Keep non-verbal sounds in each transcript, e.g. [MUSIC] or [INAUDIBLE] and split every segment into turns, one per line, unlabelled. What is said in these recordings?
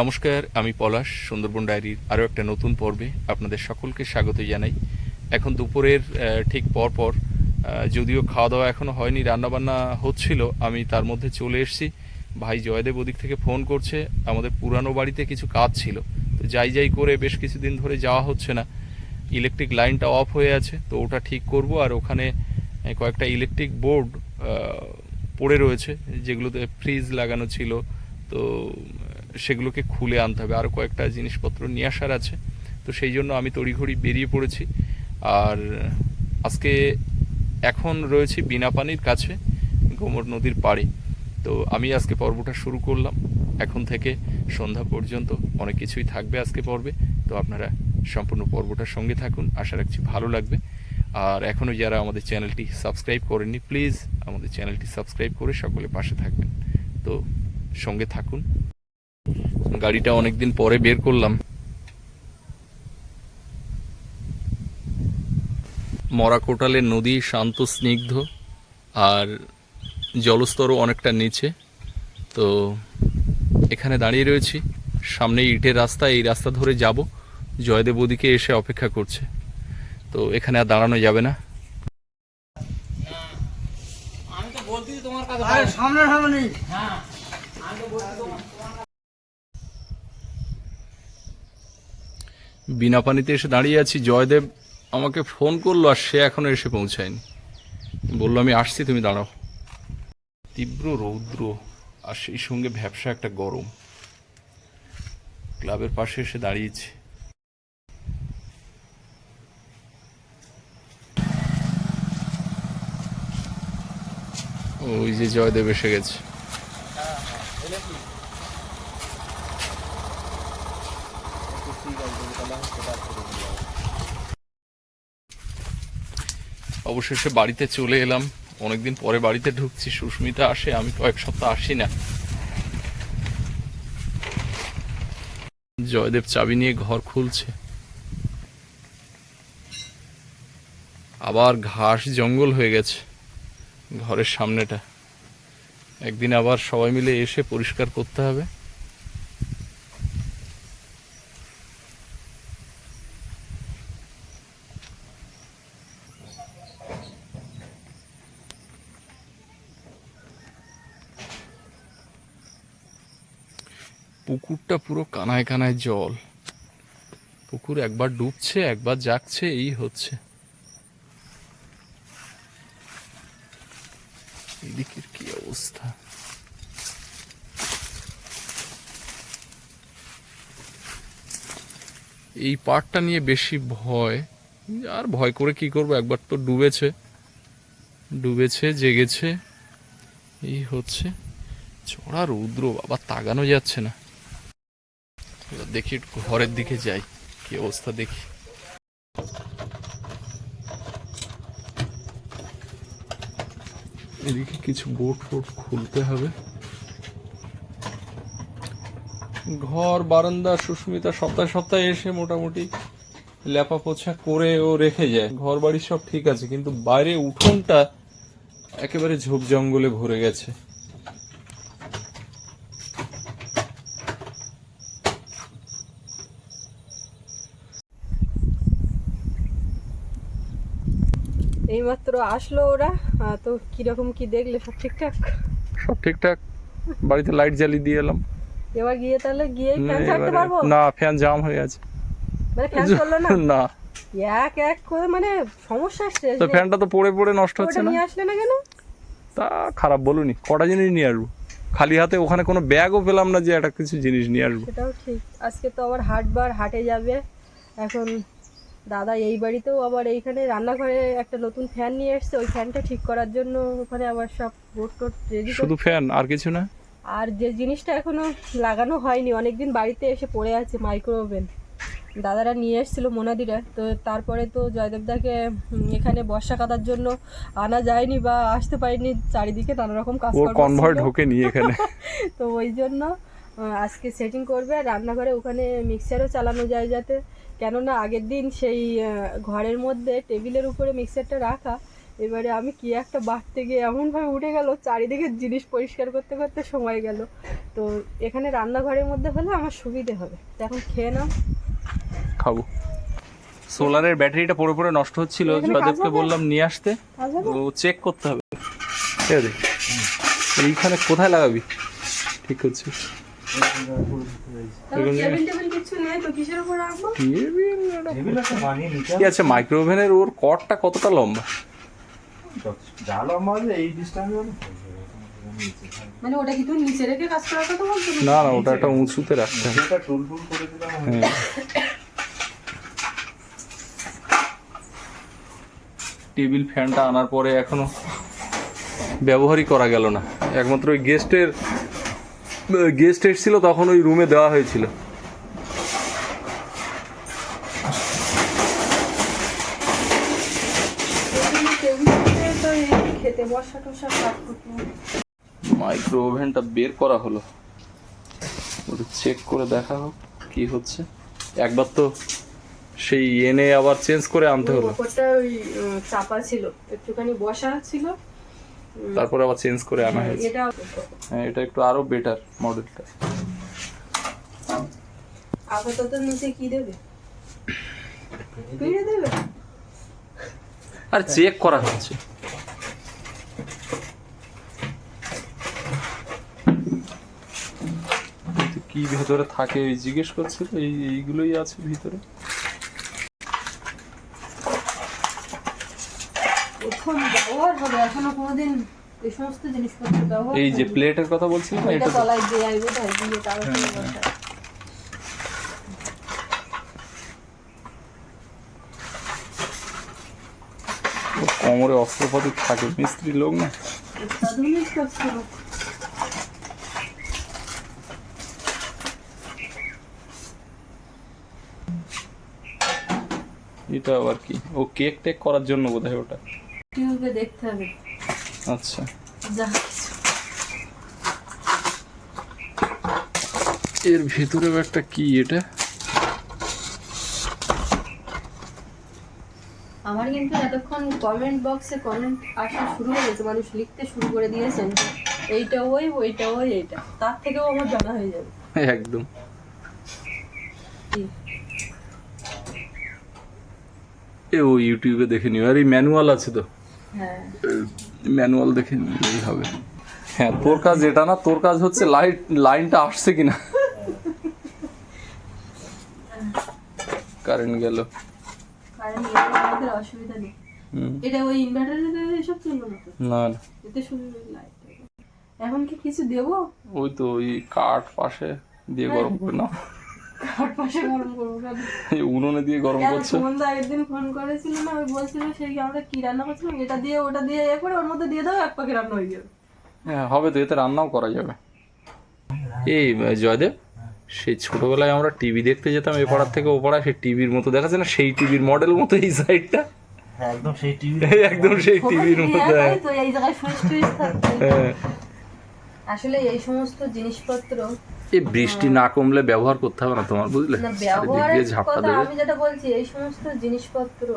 নমস্কার, আমি পলাশ, সুন্দরবন ডায়েরির আরও একটা নতুন পর্বে আপনাদের সকলকে স্বাগত জানাই। এখন দুপুরের ঠিক পরপর যদিও খাওয়া দাওয়া এখনও হয়নি, রান্নাবান্না হচ্ছিল, আমি তার মধ্যে চলে এসেছি। ভাই জয়দেব ওদিক থেকে ফোন করছে, আমাদের পুরানো বাড়িতে কিছু কাজ ছিল। তো যাই যাই করে বেশ কিছুদিন ধরে যাওয়া হচ্ছে না। ইলেকট্রিক লাইনটা অফ হয়ে আছে, তো ওটা ঠিক করব, আর ওখানে কয়েকটা ইলেকট্রিক বোর্ড পড়ে রয়েছে, যেগুলোতে ফ্রিজ লাগানো ছিল। তো সেগুলোকে খুলে আনতে হবে। আরও কয়েকটা জিনিসপত্র নিয়ে আসার আছে। তো সেই জন্য আমি তড়িঘড়ি বেরিয়ে পড়েছি। আর আজকে এখন রয়েছি বিনাপানির কাছে, গোমর নদীর পাড়ে। তো আমি আজকে পর্বটা শুরু করলাম। এখন থেকে সন্ধ্যা পর্যন্ত অনেক কিছুই থাকবে আজকে পর্বে। তো আপনারা সম্পূর্ণ পর্বটার সঙ্গে থাকুন। আশা রাখছি ভালো লাগবে। আর এখনও যারা আমাদের চ্যানেলটি সাবস্ক্রাইব করেননি, প্লিজ আমাদের চ্যানেলটি সাবস্ক্রাইব করে সকলে পাশে থাকবেন। তো সঙ্গে থাকুন। গাড়িটা অনেকদিন পরে বের করলাম। মরাকোটালের নদী শান্ত, স্নিগ্ধ, আর জলস্তরও অনেকটা নিচে। তো এখানে দাঁড়িয়ে রয়েছি। সামনে ইটের রাস্তা, এই রাস্তা ধরে যাব। জয়দেব ওদিকে এসে অপেক্ষা করছে। তো এখানে আর দাঁড়ানো যাবে না।
আমি তো তোমার কাছে
সামনে সামনে
হ্যাঁ আমি তো
বিনা পানিতে এসে দাঁড়িয়ে আছি, জয়দেব আমাকে ফোন করল আর সে এখনও এসে পৌঁছায়নি। বলল, আমি আসছি, তুমি দাঁড়াও। তীব্র রৌদ্র আর সেই সঙ্গে ভ্যাবসা একটা গরম। ক্লাবের পাশে এসে দাঁড়িয়েছি। ওই যে জয়দেব এসে গেছে। অবশেষে বাড়িতে চলে এলাম। অনেকদিন পরে বাড়িতে ঢুকছি। সুস্মিতা আসে, আমি কয়েক সপ্তাহ আসি না। জয়দেব চাবি নিয়ে ঘর খুলছে। আবার ঘাস জঙ্গল হয়ে গেছে ঘরের সামনেটা। একদিন আবার সবাই মিলে এসে পরিষ্কার করতে হবে। পুকুরটা পুরো কানায় কানায় জল। পুকুর একবার ডুবছে, একবার জাগছে এই হচ্ছে। এদিকের কি অবস্থা? এই পার্টটা নিয়ে বেশি ভয়। আর ভয় করে কি করব? একবার তো ডুবেছে। ডুবেছে, জেগেছে। এই হচ্ছে। চড়া রৌদ্র, বাবা, তাগানো যাচ্ছে না। এবার দেখি একটু ঘরের দিকে যাই, কি অবস্থা দেখি। এদিকে কিছু বোট ফোট খুলতে হবে। ঘর, বারান্দা, সুস্মিতা সপ্তাহে সপ্তাহে এসে মোটামুটি লেপা পোছা করে ও রেখে যায়। ঘর বাড়ি সব ঠিক আছে, কিন্তু বাইরে উঠোনটা একেবারে ঝোপ জঙ্গলে ভরে গেছে।
এইমাত্র আসলো ওরা। তো কীরকম কি দেখলে সব ঠিকঠাক?
সব ঠিকঠাক। বাড়িতে লাইট জ্বালিয়ে দিয়ে এলাম।
এবার গিয়ে তাহলে গিয়েই ফ্যান ছাড়তে পারব?
না ফ্যান জাম হয়ে আছে।
মানে ফ্যান চলল না? [LAUGHS]
না।
এক এক করে মানে সমস্যা আসছে।
তো ফ্যানটা তো পড়ে পড়ে নষ্ট হচ্ছে না?
নিয়ে আসলে না কেন?
তা খারাপ বলুনি কটা জিনিস নিয়ে আসব? খালি হাতে ওখানে কোনো ব্যাগও পেলাম না যে একটা কিছু জিনিস নিয়ে আসব।
সেটাও ঠিক। আজকে তো আবার হাটবার হাটে যাবে। এখন দাদা এই বাড়িতেও আবার এইখানে রান্নাঘরে একটা নতুন ফ্যান নিয়ে এসছে ওই ফ্যানটা ঠিক করার জন্য ওখানে আবার সব বোট টোট রেডি
শুধু ফ্যান আর কিছু না?
আর যে জিনিসটা এখনও লাগানো হয়নি অনেকদিন বাড়িতে এসে পড়ে আছে মাইক্রো ওভেন দাদারা নিয়ে এসেছিল মোনাদিরা তো তারপরে তো জয়দেবদাকে এখানে বর্ষা কাটার জন্য আনা যায়নি বা আসতে পারিনি চারিদিকে নানা রকম কাজ
কনভার্ট ঢোকেনি এখানে। [LAUGHS]
তো ওই জন্য আজকে সেটিং করবে আর রান্নাঘরে ওখানে মিক্সারও চালানো যায় যাতে। কেননা আগের দিন সেই ঘরের মধ্যে টেবিলের উপরে মিক্সারটা রাখা এবারে আমি কি একটা বাড়তে গিয়ে এমনভাবে উঠে গেল চারিদিকে জিনিস পরিষ্কার করতে করতে সময় গেল। তো এখানে রান্নাঘরের মধ্যে হলে আমার সুবিধে হবে। এখন খেয়ে নাও।
খাব। সোলারের ব্যাটারিটা পড়ে পড়ে নষ্ট হচ্ছিল জয়দেবকে বললাম নিয়ে আসতে। ও চেক করতে হবে। এই দেখ। এইখানে কোথায় লাগাবি? ঠিক হচ্ছে
তাহলে টেবিল টেবিল কিছু নেই তো কিসের উপর রাখব?
টেবিল একটা বানিয়ে নিতে
কি আছে? মাইক্রো ওভেনের ওর কটটা কতটা লম্বা?
যা লম্বা এই ডিস্টেন্স
মানে ওটা কি তুমি নিচে রেখে কাজ করার কথা বলছো
না না ওটা একটা উঁচুতে রাখতে হবে।
যেটা টুল টুল করে দিলাম
হ্যাঁ। টেবিল ফ্যানটা আনার পরে এখনও ব্যবহারই করা গেল না। একমাত্র ওই গেস্টের গেস্ট এসেছিল তখন ওই রুমে দেওয়া হয়েছিল। মাইক্রো ওভেনটা বের করা হলো। ওটা চেক করে দেখা হোক কি হচ্ছে। একবার তো সেই এনে আবার চেঞ্জ করে আনতে হলো।
ওই চাপা ছিল। একটুখানি বসা ছিল।
তারপরে আবার চেঞ্জ করে আনা হয়েছে।
এটা
হ্যাঁ এটা একটু আরও বেটার মডেলটা
আপাতত নিচে কি দেবে? পিড়ে দেবে?
আর চেক করা হচ্ছে। কি ভেতরে থাকে ওই জিজ্ঞেস করছিল এই এইগুলোই আছে ভিতরে।
প্রথম ব্যবহার হবে এখনও কোনোদিন এই সমস্ত জিনিসপত্র ব্যবহার
এই যে প্লেটের কথা বলছিলাম
এটা
এটা
তলায় দিয়ে আইবো তাই দিয়ে তার উপরে বসা।
ওর কোমরে অস্ত্রপাতি থাকে মিস্ত্রি লোক না।
আধুনিক
এটা আবার কি? ও কেক টেক করার জন্য বোধহয় ওটা।
দেখতে হবে?
আচ্ছা।
যা
এর ভেতরেও একটা কি এটা?
আমার কিন্তু এতক্ষণ কমেন্ট বক্সে কমেন্ট আসা শুরু হয়ে গেছে মানুষ লিখতে শুরু করে দিয়েছেন। এইটা ওই ওইটা ওই এইটা। তার থেকেও আমার জানা হয়ে যাবে।
একদম। এ ও ইউটিউবে দেখে নিও। আর এই ম্যানুয়াল আছে তো। ম্যানুয়াল দেখে নিলেই হবে। হ্যাঁ তোর কাজ এটা না তোর কাজ হচ্ছে লাইট লাইনটা আসছে কিনা। কারেন্ট গেল।
এটা ওই ইনভার্টারের এসব চলবে না
না
এতে শুধু লাইট এখন কি কিছু দেবো?
ওই তো ওই কাঠ পাশে দিয়ে গরম করে না উনুনে দিয়ে গরম করছে?
ফোন করেছিল না ওই বলছিল সেই আমরা কি রান্না করছিলাম এটা দিয়ে ওটা দিয়ে এ করে ওর মধ্যে দিয়ে দাও এক রান্না হয়ে যাবে।
হ্যাঁ হবে তো এতে রান্নাও করা যাবে। এই জয়দেব সেই ছোটবেলায় আমরা টিভি দেখতে যেতাম এ পাড়ার থেকে ও পাড়ায় সেই টিভির মতো দেখা যায় না সেই টিভির মডেল মতো এই সাইডটা
হ্যাঁ একদম সেই টিভি [LAUGHS]
একদম সেই টিভির মতো হ্যাঁ।
এই জায়গায়
হ্যাঁ।
আসলে এই সমস্ত জিনিসপত্র
এই বৃষ্টি না কমলে ব্যবহার করতে হবে না তোমার বুঝলে?
আমি যেটা বলছি এই সমস্ত জিনিসপত্র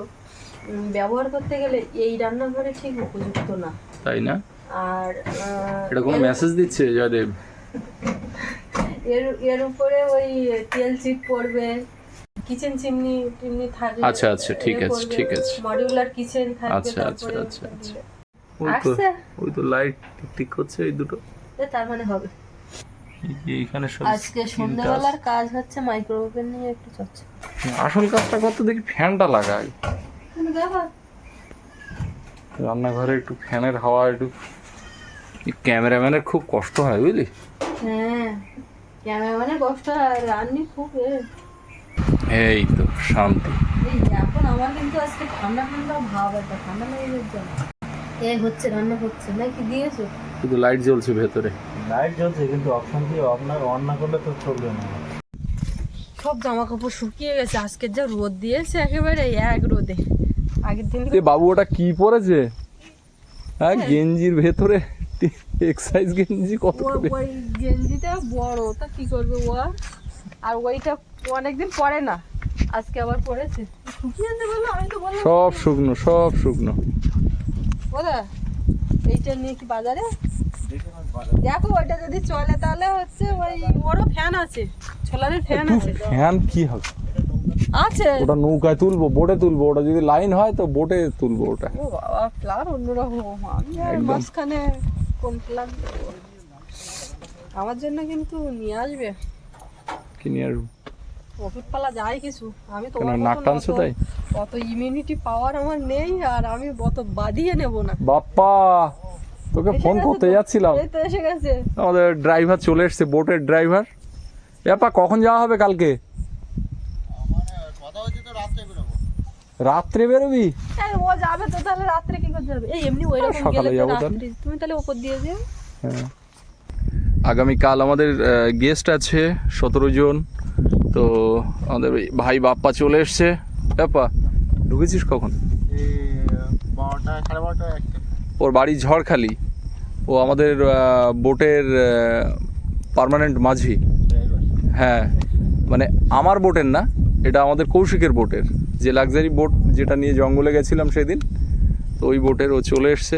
ব্যবহার করতে গেলে এই রান্নাঘরে ঠিক উপযুক্ত না।
তাই না?
আর
এটা কোনো মেসেজ দিচ্ছে জয়দেব? [LAUGHS]
এর এর উপরে ওই তেল চিপ পড়বে কিচেন চিমনি টিমনি থাকবে
আচ্ছা, আচ্ছা, ঠিক আছে, ঠিক আছে।
মডিউলার কিচেন থাকবে
আচ্ছা, আচ্ছা, আচ্ছা, আচ্ছা। ওই তো ওই তো লাইট টিক টিক করছে এই দুটো।
তার মানে হবে।
এইখানে সব
আজকে সন্ধ্যাবেলার কাজ হচ্ছে মাইক্রো ওভেন নিয়ে একটু চর্চা।
আসল কাজটা করতে দেখি ফ্যানটা লাগাই। রান্নাঘরে একটু ফ্যানের হাওয়া একটু ক্যামেরাম্যানের খুব কষ্ট হয় বুঝলি?
হ্যাঁ ক্যামেরাম্যানের কষ্ট আর রান্নি খুব
এই তো শান্তি।
এই এখন আমার কিন্তু আজকে ঠান্ডা ঠান্ডা ভাব একটা ঠান্ডা লেগে যাচ্ছে। এ হচ্ছে রান্না হচ্ছে নাকি দিয়েছ?
শুধু লাইট জ্বলছে ভেতরে।
লাইট জ্বলছে কিন্তু অপশন দিয়ে না অন না করলে তো চলবে না।
সব জামা কাপড় শুকিয়ে গেছে। আজকে যা রোদ দিয়েছে একেবারে এক রোদে। আগের দিন
এ বাবু ওটা কি পরেছে? হ্যাঁ গেঞ্জির ভেতরে। এক্সারসাইজ গেঞ্জি কত করে?
ওই গেঞ্জিটা বড় তা কি করবে ও? আর? ওইটা অনেকদিন পরে না আজকে আবার পরেছে। শুকিয়ে বলল আমি তো বললাম
সব শুকনো সব শুকনো।
কোথা এইটা নিয়ে কি বাজারে? দেখো ওইটা যদি চলে তাহলে হচ্ছে ওই ওরও ফ্যান আছে সোলারের ফ্যান আছে।
ফ্যান কি হবে?
আছে।
ওটা নৌকায় তুলবো বোটে তুলবো ওটা যদি লাইন হয় তো বোটে তুলবো ওটা।
ও বাবা প্ল্যান অন্যরকম। আমি আর মাঝখানে কোন প্ল্যান আমার জন্য কিন্তু নিয়ে আসবে।
কি নিয়ে আসব?
ওষুধ পালা যায় কিছু। আমি তো
নাক টানছো তাই?
অত ইমিউনিটি পাওয়ার আমার নেই আর আমি অত বাদিয়ে নেব না।
বাপ্পা! তোকে ফোন করতে যাচ্ছিলাম।
এই তো
আমাদের ড্রাইভার চলে এসছে বোটের ড্রাইভার। ব্যাপা কখন যাওয়া হবে কালকে? রাত্রে বেরোবি?
ও যাবে তো তাহলে রাত্রে কি করে যাবে এই এমনি ওই রকম
সকালে
গেলে
যাব তাহলে।
তুমি তাহলে ওপর দিয়ে যেও।
হ্যাঁ। আগামীকাল আমাদের গেস্ট আছে সতেরো জন। তো আমাদের ওই ভাই বাপ্পা চলে এসছে। ব্যাপা ঢুকেছিস কখন?
বারোটা সাড়ে বারোটা একটা।
ওর বাড়ি ঝড়খালি। ও আমাদের বোটের পার্মানেন্ট মাঝি। হ্যাঁ মানে আমার বোটের না এটা আমাদের কৌশিকের বোটের। যে লাক্সারি বোট যেটা নিয়ে জঙ্গলে গেছিলাম সেদিন তো ওই বোটের ও চলে এসছে।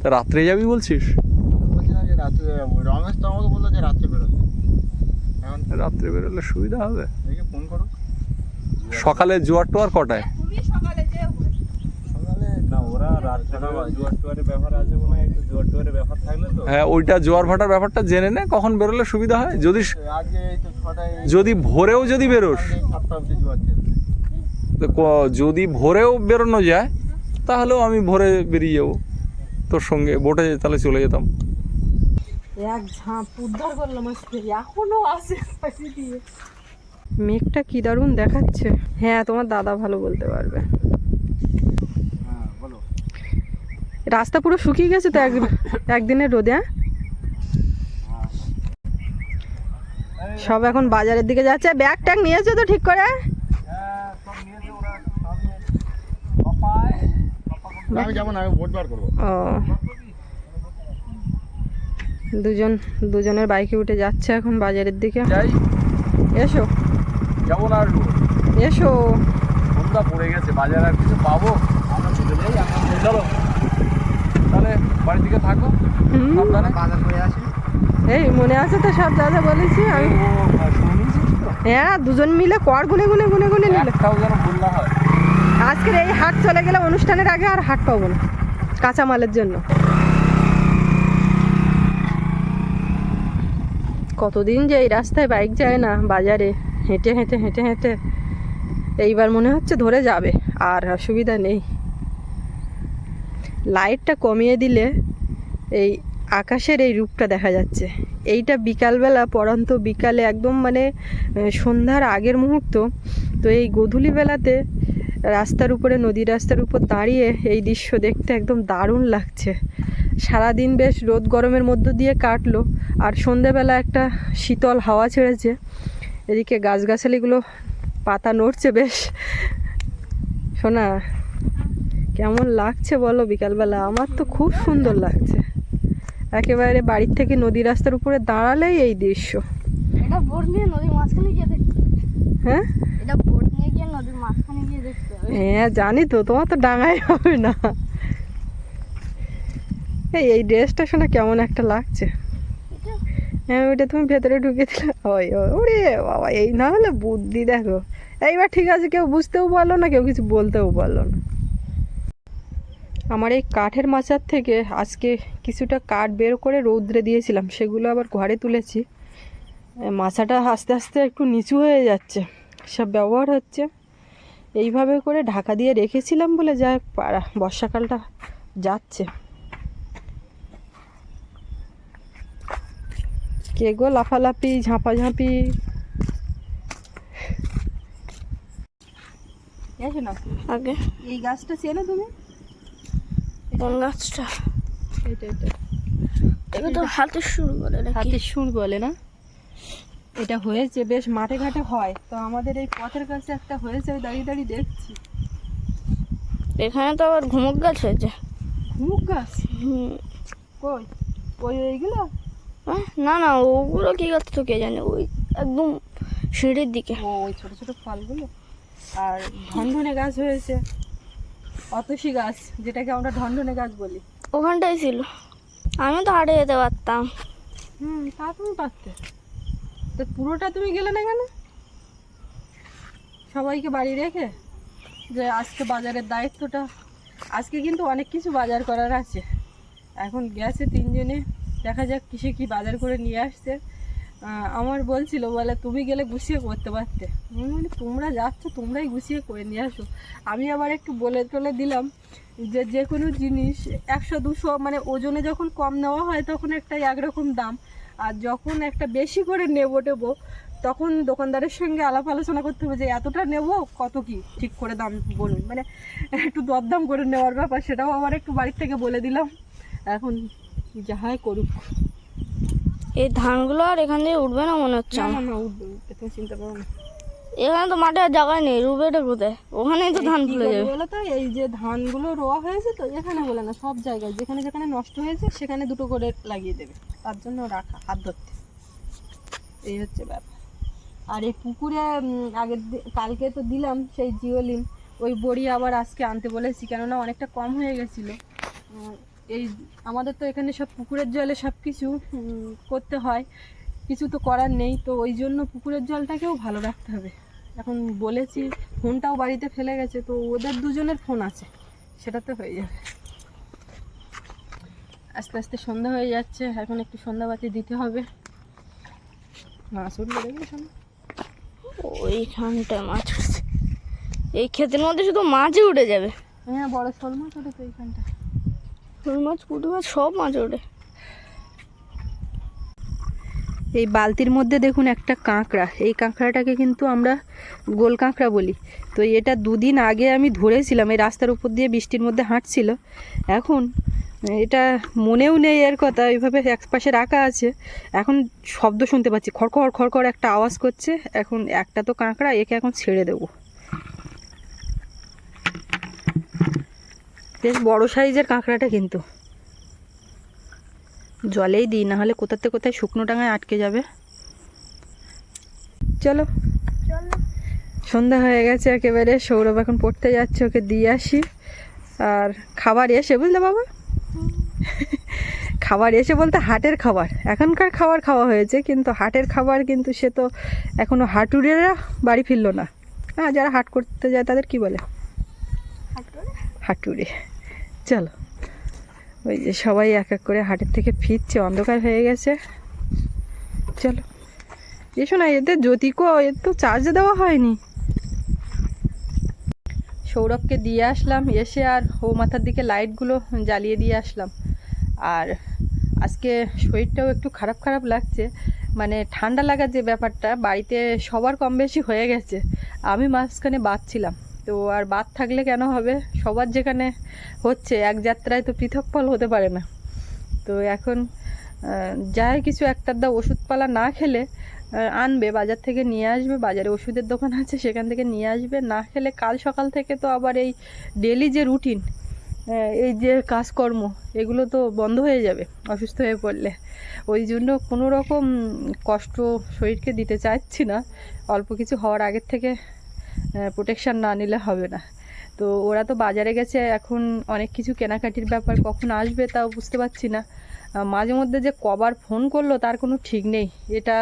তা রাত্রে যাবি বলছিস?
রমেশ তো আমাকে বলল যে রাত্রে বেরোতে
রাত্রে বেরোলে সুবিধা হবে।
ফোন করো
সকালে জোয়ার টোয়ার কটায়
তুমি সকালে যেও
সকালে না ওরা রাত্রে জোয়ার টোয়ারের ব্যাপার আছে মনে হয়
ওইটা জোয়ার ভাটার ব্যাপারটা জেনে নে কখন বেরোলে সুবিধা হয়। যদি যদি ভোরেও যদি বেরোস। যদি ভোরেও বেরোনো যায় তাহলেও আমি ভোরে বেরিয়ে যাব। তোর সঙ্গে বোটে তাহলে চলে যেতাম।
এক ঝাঁপ উদ্ধার করলাম এখনও আছে মেঘটা কি দারুণ দেখাচ্ছে। হ্যাঁ তোমার দাদা ভালো বলতে পারবে। রাস্তা পুরো শুকিয়ে গেছে তো এক একদিনের রোদে হ্যাঁ? সব এখন বাজারের দিকে যাচ্ছে। ব্যাগ ট্যাগ নিয়েছো তো ঠিক করে? ও। দুজন দুজনের বাইকে উঠে যাচ্ছে এখন বাজারের দিকে। এসো।
না
এসো।
সন্ধ্যা পড়ে গেছে বাজারে আর কিছু পাবো? আমরা চলে যাই আমরা চলো। বাড়ির দিকে থাকো সাবধানে।
বাজার করে আসি।
এই মনে আছে তো সব যা বলেছি আমি।
হ্যাঁ?
হ্যাঁ দুজন মিলে কর গুনে গুনে গুনে গুনে নিল।
হয়।
আজকের এই হাট চলে গেলে অনুষ্ঠানের আগে আর হাট পাবো না কাঁচামালের জন্য। কতদিন যে এই রাস্তায় বাইক যায় না বাজারে হেঁটে হেঁটে হেঁটে হেঁটে এইবার মনে হচ্ছে ধরে যাবে আর অসুবিধা নেই। লাইটটা কমিয়ে দিলে এই আকাশের এই রূপটা দেখা যাচ্ছে। এইটা বিকালবেলা, পরন্ত বিকালে একদম মানে সন্ধ্যার আগের মুহূর্ত। তো এই গধূলি বেলাতে রাস্তার উপরে নদী রাস্তার উপর দাঁড়িয়ে এই দৃশ্য দেখতে একদম দারুণ লাগছে। সারাদিন বেশ রোদ গরমের মধ্য দিয়ে কাটলো, আর সন্ধেবেলা একটা শীতল হাওয়া ছেড়েছে। এদিকে গাছগাছালিগুলো পাতা নড়ছে বেশ। শোনা কেমন লাগছে বলো বিকালবেলা? আমার তো খুব সুন্দর লাগছে। একেবারে বাড়ির থেকে নদী রাস্তার উপরে দাঁড়ালেই এই দৃশ্য।
এটা বোট নিয়ে নদীর মাঝখানে গিয়ে দেখতে
হ্যাঁ?
এটা বোট নিয়ে গিয়ে নদীর মাঝখানে গিয়ে দেখতে হবে।
হ্যাঁ জানি তো তোমার তো ডাঙাই হবে না। এই এই ড্রেসটা শোনা কেমন একটা লাগছে। হ্যাঁ ওইটা তুমি ভেতরে ঢুকে দিলে ওই ওই, ওরে বাবা এই না হলে বুদ্ধি দেখো। এইবার ঠিক আছে কেউ বুঝতেও পারল না কেউ কিছু বলতেও পারল না। আমার এই কাঠের মাচার থেকে আজকে কিছুটা কাঠ বের করে রৌদ্রে দিয়েছিলাম সেগুলো আবার ঘরে তুলেছি। মাছাটা আস্তে আস্তে একটু নিচু হয়ে যাচ্ছে। সব ব্যবহার হচ্ছে। এইভাবে করে ঢাকা দিয়ে রেখেছিলাম বলে যা পাড়া বর্ষাকালটা যাচ্ছে। কে গো লাফালাফি ঝাঁপাঝাঁপি?
আগে।
এই গাছটা চেনো তুমি?
কোন গাছটা
এইটা এটা
এগুলো তো হাতে শুরু করে নাকি?
হাতে সুর বলে না? এটা হয়েছে বেশ মাঠে ঘাটে হয়। তো আমাদের এই পথের কাছে একটা হয়েছে দাঁড়িয়ে দাঁড়িয়ে দেখছি।
এখানে তো আবার ঘুমক গাছ হয়েছে।
মুখ গাছ?
হুম।
কই? ওই ওইগুলো
না না ওগুলো কি গাছ তো কে জানে? ওই একদম সিঁড়ির দিকে।
ও ওই ছোট ছোট ফলগুলো। আর ধনধনে গাছ হয়েছে। অতসী গাছ যেটাকে আমরা ঢনঢনে গাছ বলি।
ওখানটাই ছিল। আমি তো হাটে যেতে পারতাম।
হুম তা তুমি পারতে। তো পুরোটা তুমি গেলে না কেন? সবাইকে বাড়ি রেখে? যে আজকে বাজারের দায়িত্বটা। আজকে কিন্তু অনেক কিছু বাজার করার আছে। এখন গেছে তিনজনে। দেখা যাক কিসে কি বাজার করে নিয়ে আসছে। আমার বলছিল, বলে, তুমি গেলে গুছিয়ে করতে পারতে। আমি বলি, তোমরা যাচ্ছ, তোমরাই গুছিয়ে করে নিয়ে আসো। আমি আবার একটু বলে টলে দিলাম যে যে কোনো জিনিস একশো দুশো মানে ওজনে যখন কম নেওয়া হয়, তখন একটা একরকম দাম। আর যখন একটা বেশি করে নেব টেবো, তখন দোকানদারের সঙ্গে আলাপ আলোচনা করতে হবে যে, এতটা নেব, কত কি? ঠিক করে দাম বলুন। মানে একটু দরদাম করে নেওয়ার ব্যাপার, সেটাও আমার একটু বাড়ির থেকে বলে দিলাম। এখন যা হয় করুক।
এই ধানগুলো আর এখান দিয়ে উঠবে না মনে হচ্ছে
না উঠবে উঠবে, তুমি চিন্তা করো না।
এখানে তো মাঠে আর জায়গায় নেই রুবেটা কোথায়? ওখানেই তো ধান ফুলে যাবে।
বলো তো? এই যে ধানগুলো রোয়া হয়েছে তো এখানে বলে না সব জায়গায় যেখানে যেখানে নষ্ট হয়েছে সেখানে দুটো করে লাগিয়ে দেবে। তার জন্য রাখা হাত ধরতে। এই হচ্ছে ব্যাপার। আর এই পুকুরে আগের কালকে তো দিলাম সেই জিওলিন ওই বড়ি আবার আজকে আনতে বলেছি কেননা অনেকটা কম হয়ে গেছিল। এই আমাদের তো এখানে সব পুকুরের জলে সব কিছু করতে হয়। কিছু তো করার নেই তো ওই জন্য পুকুরের জলটাকেও ভালো রাখতে হবে। এখন বলেছি ফোনটাও বাড়িতে ফেলে গেছে তো ওদের দুজনের ফোন আছে সেটাতে হয়ে যাবে। আস্তে আস্তে সন্ধ্যা হয়ে যাচ্ছে এখন একটু সন্ধ্যাবাতি দিতে হবে। মাছ উঠবে দেখবি সন্ধ্যা
ওইখানটায় মাছ উঠছে। এই ক্ষেতের মধ্যে শুধু মাছই উঠে যাবে।
হ্যাঁ বড় শোল মাছ তো এইখানটা
শোল মাছ পুঁটি মাছ, সব মাছ ওঠে।
এই বালতির মধ্যে দেখুন একটা কাঁকড়া। এই কাঁকড়াটাকে কিন্তু আমরা গোল কাঁকড়া বলি। তো এটা দুদিন আগে আমি ধরেছিলাম, এই রাস্তার উপর দিয়ে বৃষ্টির মধ্যে হাঁটছিল। এখন এটা মনেও নেই এর কথা, এইভাবে এক পাশে রাখা আছে। এখন শব্দ শুনতে পাচ্ছি, খড়খড় খড়খড় একটা আওয়াজ করছে। এখন একটা তো কাঁকড়া, একে এখন ছেড়ে দেবো। বেশ বড় সাইজের কাঁকড়াটা কিন্তু। জলেই দিই না হলে কোথাতে কোথায় শুকনো ডাঙায় আটকে যাবে। চলো। সন্ধ্যা হয়ে গেছে একেবারে সৌরভ এখন পড়তে যাচ্ছে ওকে দিয়ে আসি। আর খাবার এসে বুঝলে বাবা? খাবার এসে বলতে হাটের খাবার। এখনকার খাবার খাওয়া হয়েছে কিন্তু হাটের খাবার কিন্তু সে তো এখনও হাটুরেরা বাড়ি ফিরলো না। হ্যাঁ যারা হাট করতে যায় তাদের কি বলে? হাটুরে। চলো। ওই যে সবাই এক এক করে হাটের থেকে ফিরছে, অন্ধকার হয়ে গেছে। চলো। এসো না এদের জ্যোতিকো এর তো চার্জ দেওয়া হয়নি। সৌরভকে দিয়ে আসলাম, এসে আর ও মাথার দিকে লাইটগুলো জ্বালিয়ে দিয়ে আসলাম। আর আজকে শরীরটাও একটু খারাপ খারাপ লাগছে। মানে ঠান্ডা লাগার যে ব্যাপারটা, বাড়িতে সবার কম বেশি হয়ে গেছে। আমি মাঝখানে বাঁচছিলাম। তো আর বাদ থাকলে কেন হবে? সবার যেখানে হচ্ছে, এক যাত্রায় তো পৃথক ফল হতে পারে না। তো এখন যাই কিছু একটার দা ওষুধপালা না খেলে আনবে, বাজার থেকে নিয়ে আসবে, বাজারে ওষুধের দোকান আছে, সেখান থেকে নিয়ে আসবে। না খেলে কাল সকাল থেকে তো আবার এই ডেলি যে রুটিন এই যে কাজকর্ম, এগুলো তো বন্ধ হয়ে যাবে, অসুস্থ হয়ে পড়লে। ওই জন্য কোনো রকম কষ্ট শরীরকে দিতে চাইছি না। অল্প কিছু হওয়ার আগের থেকে প্রোটেকশান না নিলে হবে না। তো ওরা তো বাজারে গেছে, এখন অনেক কিছু কেনাকাটির ব্যাপার কখন আসবে তাও বুঝতে পারছি না। মাঝে মধ্যে যে কবার ফোন করল তার কোনো ঠিক নেই। এটা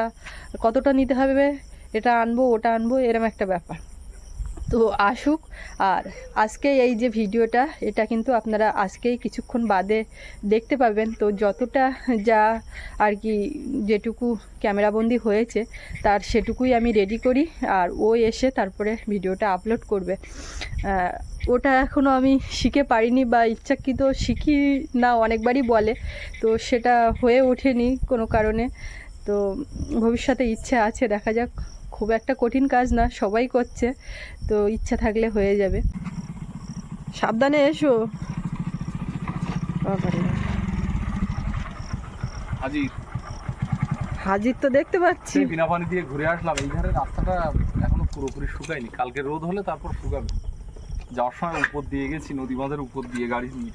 কতটা নিতে হবে, এটা আনব, ওটা আনব, এরম একটা ব্যাপার। তো আসুক। আর আজকে এই যে ভিডিওটা, এটা কিন্তু আপনারা আজকেই কিছুক্ষণ বাদে দেখতে পাবেন তো যতটা যা আর কি যেটুকু ক্যামেরাবন্দি হয়েছে, তার সেটুকুই আমি রেডি করি আর ও এসে তারপরে ভিডিওটা আপলোড করবে। ওটা এখনও আমি শিখে পারিনি বা ইচ্ছাকৃত শিখি না অনেকবারই বলে, তো সেটা হয়ে ওঠেনি কোনো কারণে। তো ভবিষ্যতে ইচ্ছে আছে, দেখা যাক। খুব একটা কঠিন কাজ না সবাই করছে তো ইচ্ছা থাকলে হয়ে যাবে। সাবধানে এসো।
হাজির।
হাজির তো দেখতে পাচ্ছি।
বিনা পানি দিয়ে ঘুরে আসলাম। এই ধারে রাস্তাটা এখনও পুরোপুরি শুকায়নি। কালকে রোদ হলে তারপর শুকাবে। যাওয়ার সময় উপর দিয়ে গেছি নদী বাঁধের উপর দিয়ে গাড়ি নিয়ে।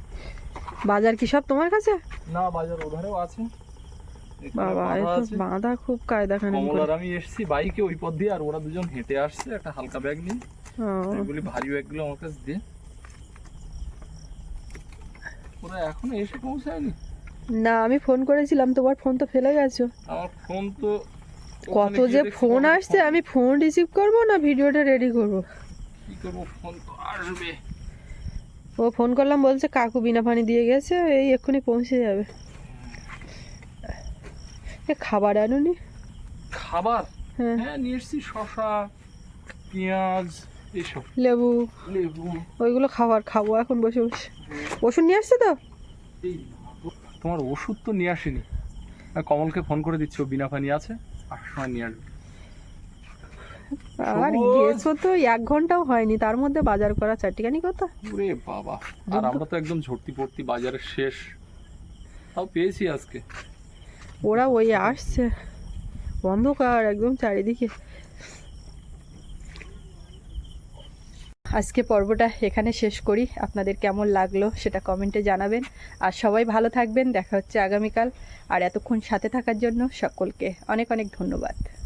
বাজার কি সব তোমার কাছে?
না বাজার ওধারেও আছে।
বাবা এ
বাঁধা
খুব কায়দা খানি
কমল আমি এসেছি বাইকে ওই পথ দিয়ে আর ওরা দুজন হেঁটে আসছে একটা হালকা ব্যাগ নিয়ে। এগুলি ভারী ব্যাগগুলো আমার কাছে দিয়ে
ওরা এখনও এসে পৌঁছায়নি?
না আমি ফোন করেছিলাম তোমার ফোন তো ফেলে গেছো।
আমার ফোন তো
কত যে ফোন আসছে আমি ফোন রিসিভ করব না ভিডিওটা রেডি করব?
কি করব ফোন তো আসবে।
ও ফোন করলাম বলছে কাকু বিনা পানি দিয়ে গেছে এই এক্ষুনি পৌঁছে যাবে। খাবার আনুনি?
খাবার?
হ্যাঁ।
হ্যাঁ নিয়ে এসছি শশা পেঁয়াজ এসব।
লেবু।
লেবু।
ওইগুলো খাবার খাব এখন বসে বসে। ওষুধ নিয়ে আসছে তো?
তোমার ওষুধ তো নিয়ে আসেনি। আর কমলকে ফোন করে দিচ্ছি বিনা পানি আছে আসার সময় নিয়ে আসবে।
আর। গেছো তো এক ঘন্টাও হয়নি তার মধ্যে বাজার করা চারটিখানি কথা।
ওরে বাবা আর আমরা তো একদম ঝর্তি পড়তি বাজারের শেষ। তাও পেয়েছি আজকে।
ওরা ওই আসছে। অন্ধকার একদম চারিদিকে। আজকে পর্বটা এখানে শেষ করি। আপনাদের কেমন লাগল সেটা কমেন্টে জানাবেন। আর সবাই ভালো থাকবেন। দেখা হচ্ছে আগামীকাল। আর এতক্ষণ সাথে থাকার জন্য সকলকে অনেক অনেক ধন্যবাদ।